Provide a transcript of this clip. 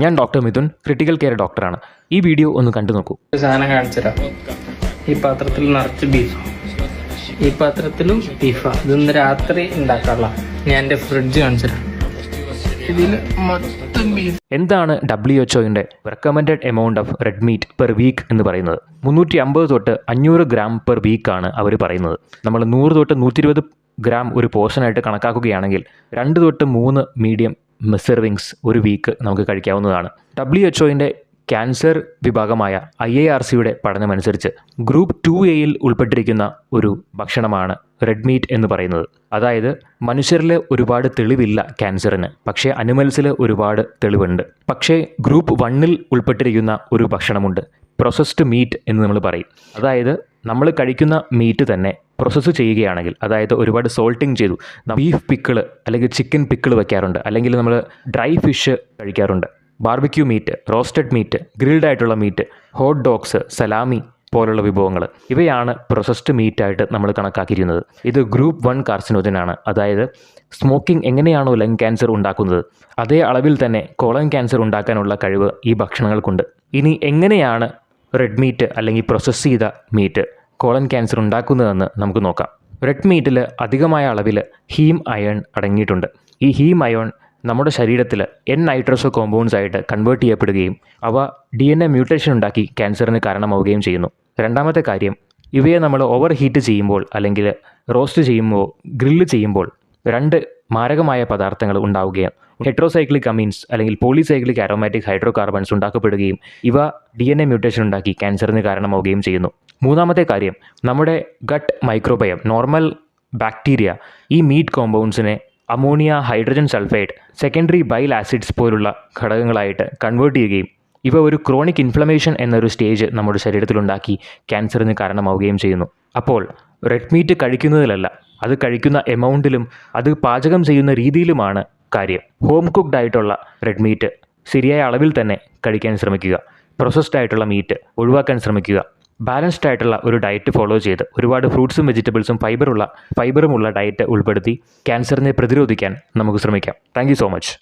ഞാൻ doctor Mithun critical care ഡോക്ടറാണ് ഈ വീഡിയോ ഒന്ന് കണ്ടു നോക്കൂ. സാധനം കാണിച്ചുതരാം ഈ പാത്രത്തിൽ നിറച്ച് ബീഫ് ഈ പാത്രത്തിലും ബീഫാ ഇതൊന്ന് രാത്രി ഉണ്ടാക്കാനുള്ള. ഞാൻ എന്റെ ഫ്രിഡ്ജ് കാണിച്ചുതരാം ഇതിൽ മൊത്തം ബീഫ് എന്താണ് ഡബ്ല്യു എച്ച് ഒയുടെ recommended amount of red meat per week എന്ന് പറയുന്നത്? മുന്നൂറ്റി അമ്പത് തൊട്ട് അഞ്ഞൂറ് ഗ്രാം പെർ വീക്കാണ് അവർ പറയുന്നത്. നമ്മൾ നൂറ് തൊട്ട് നൂറ്റി ഗ്രാം ഒരു പോർഷനായിട്ട് കണക്കാക്കുകയാണെങ്കിൽ രണ്ട് തൊട്ട് മൂന്ന് മീഡിയം സെർവിങ്സ് ഒരു വീക്ക് നമുക്ക് കഴിക്കാവുന്നതാണ്. ഡബ്ല്യു എച്ച് ഒയിന്റെ ക്യാൻസർ വിഭാഗമായ ഐ എ ആർ സിയുടെ പഠനമനുസരിച്ച് ഗ്രൂപ്പ് ടു എയിൽ ഉൾപ്പെട്ടിരിക്കുന്ന ഒരു ഭക്ഷണമാണ് റെഡ് മീറ്റ് എന്ന് പറയുന്നത്. അതായത് മനുഷ്യരിൽ ഒരുപാട് തെളിവില്ല ക്യാൻസറിന് പക്ഷേ അനിമൽസിൽ ഒരുപാട് തെളിവുണ്ട്. പക്ഷേ ഗ്രൂപ്പ് വണ്ണിൽ ഉൾപ്പെട്ടിരിക്കുന്ന ഒരു ഭക്ഷണമുണ്ട് പ്രൊസസ്ഡ് മീറ്റ് എന്ന് നമ്മൾ പറയും. അതായത് നമ്മൾ കഴിക്കുന്ന മീറ്റ് തന്നെ പ്രോസസ്സ് ചെയ്യുകയാണെങ്കിൽ അതായത് ഒരുപാട് സോൾട്ടിങ് ചെയ്തു ബീഫ് പിക്കിൾ അല്ലെങ്കിൽ ചിക്കൻ പിക്കിൾ വെക്കാറുണ്ട്. അല്ലെങ്കിൽ നമ്മൾ ഡ്രൈ ഫിഷ് കഴിക്കാറുണ്ട്. Barbecue meat roasted meat grilled ആയിട്ടുള്ള മീറ്റ് ഹോട്ട് ഡോഗ്സ് സലാമി പോലുള്ള വിഭവങ്ങൾ ഇവയാണ് പ്രൊസസ്ഡ് മീറ്റായിട്ട് നമ്മൾ കണക്കാക്കിയിരുന്നത് ഇത് ഗ്രൂപ്പ് വൺ കാർസിനോജനാണ് അതായത് സ്മോക്കിംഗ് എങ്ങനെയാണോ ലങ് ക്യാൻസർ ഉണ്ടാക്കുന്നത് അതേ അളവിൽ തന്നെ കോളൻ ക്യാൻസർ ഉണ്ടാക്കാനുള്ള കഴിവ് ഈ ഭക്ഷണങ്ങൾക്കുണ്ട്. ഇനി എങ്ങനെയാണ് റെഡ് മീറ്റ് അല്ലെങ്കിൽ പ്രോസസ്സ് ചെയ്ത മീറ്റ് കോളൻ ക്യാൻസർ ഉണ്ടാക്കുന്നതെന്ന് നമുക്ക് നോക്കാം. റെഡ് മീറ്റിൽ അധികമായ അളവിൽ ഹീം അയൺ അടങ്ങിയിട്ടുണ്ട്. ഈ ഹീം അയോൺ നമ്മുടെ ശരീരത്തിൽ എൻ നൈട്രോസോ കോമ്പൗണ്ട്സ് ആയിട്ട് കൺവേർട്ട് ചെയ്യപ്പെടുകയും അവ ഡി എൻ എ മ്യൂട്ടേഷൻ ഉണ്ടാക്കി ക്യാൻസറിന് കാരണമാവുകയും ചെയ്യുന്നു. രണ്ടാമത്തെ കാര്യം ഇവയെ നമ്മൾ ഓവർ ഹീറ്റ് ചെയ്യുമ്പോൾ അല്ലെങ്കിൽ റോസ്റ്റ് ചെയ്യുമ്പോൾ ഗ്രില്ല് ചെയ്യുമ്പോൾ രണ്ട് മാരകമായ പദാർത്ഥങ്ങൾ ഉണ്ടാവുകയും ഹെട്രോസൈക്ലിക് അമീൻസ് അല്ലെങ്കിൽ പോളിസൈക്ലിക് ആരോമാറ്റിക് ഹൈഡ്രോ കാർബൺസ് ഉണ്ടാക്കപ്പെടുകയും ഇവ ഡി എൻ എ മ്യൂട്ടേഷൻ ഉണ്ടാക്കി ക്യാൻസറിന് കാരണമാവുകയും ചെയ്യുന്നു. മൂന്നാമത്തെ കാര്യം നമ്മുടെ ഗട്ട് മൈക്രോബയം നോർമൽ ബാക്ടീരിയ ഈ meat കോമ്പൗണ്ട്സിനെ ammonia hydrogen sulphide secondary bile acids പോലുള്ള ഘടകങ്ങളായിട്ട് കൺവേർട്ട് ചെയ്യുകയും ഇവ ഒരു ക്രോണിക് ഇൻഫ്ലമേഷൻ എന്നൊരു സ്റ്റേജ് നമ്മുടെ ശരീരത്തിലുണ്ടാക്കി ക്യാൻസറിന് കാരണമാവുകയും ചെയ്യുന്നു. അപ്പോൾ റെഡ് മീറ്റ് കഴിക്കുന്നതിലല്ല അത് കഴിക്കുന്ന എമൗണ്ടിലും അത് പാചകം ചെയ്യുന്ന രീതിയിലുമാണ് കാര്യം. ഹോം കുക്ക്ഡ് ആയിട്ടുള്ള റെഡ് മീറ്റ് ശരിയായ അളവിൽ തന്നെ കഴിക്കാൻ ശ്രമിക്കുക. പ്രോസസ്ഡ് ആയിട്ടുള്ള മീറ്റ് ഒഴിവാക്കാൻ ശ്രമിക്കുക. ബാലൻസ്ഡ് ആയിട്ടുള്ള ഒരു ഡയറ്റ് ഫോളോ ചെയ്ത് ഒരുപാട് ഫ്രൂട്ട്സും വെജിറ്റബിൾസും ഫൈബറുള്ള ഫൈബറുമുള്ള ഡയറ്റ് ഉൾപ്പെടുത്തി ക്യാൻസറിനെ പ്രതിരോധിക്കാൻ നമുക്ക് ശ്രമിക്കാം. Thank so much